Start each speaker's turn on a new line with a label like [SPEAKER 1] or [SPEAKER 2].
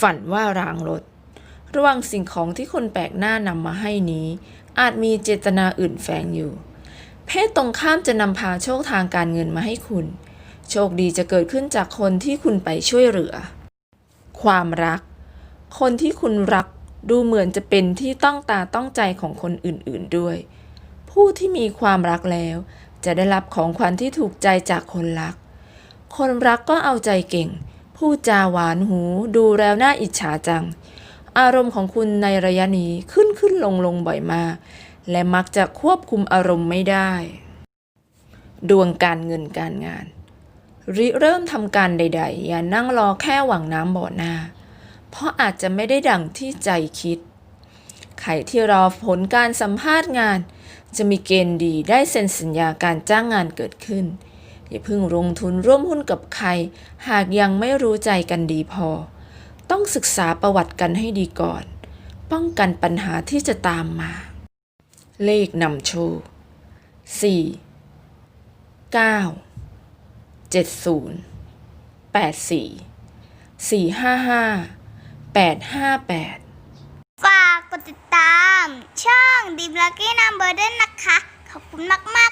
[SPEAKER 1] ฝันว่าร้างรถ ระว่างสิ่งของที่คนแปลกหน้านำมาให้นี้ อาจมีเจตนาอื่นแฝงอยู่ เพศตรงข้ามจะนำพาโชคทางการเงินมาให้คุณ โชคดีจะเกิดขึ้นจากคนที่คุณไปช่วยเหลือ ความรัก คนที่คุณรักดูเหมือนจะเป็นที่ต้องตาต้องใจของคนอื่นๆด้วย ผู้ที่มีความรักแล้ว จะได้รับของขวัญที่ถูกใจจากคนรัก คนรักก็เอาใจเก่ง พูดจาหวานหูดูแล้วน่าอิจฉาจัง อารมณ์ของคุณในระยะนี้ขึ้นขึ้นลงลงบ่อยมาก และมักจะควบคุมอารมณ์ไม่ได้ ดวงการเงินการงาน ริเริ่มทำการใด ๆ อย่านั่งรอแค่หวังน้ำบ่อหน้า เพราะอาจจะไม่ได้ดังที่ใจคิดใครที่รอผลการสัมภาษณ์งาน จะมีเกณฑ์ดีได้เซ็นสัญญาการจ้างงานเกิดขึ้น อย่าเพิ่งลงทุนร่วมหุ้นกับใคร หากยังไม่รู้ใจกันดีพอ ต้องศึกษาประวัติกันให้ดีก่อน ป้องกันปัญหาที่จะตามมา เลขนำโชคสี่เก้าเจ็ดศูนย์แปดสี่สี่ห้าห้าแปดห้าแปด
[SPEAKER 2] ฝากกดติดตาม ช่องดีมลักกี้นัมเบอร์ด้วยนะคะ ขอบคุณมากๆ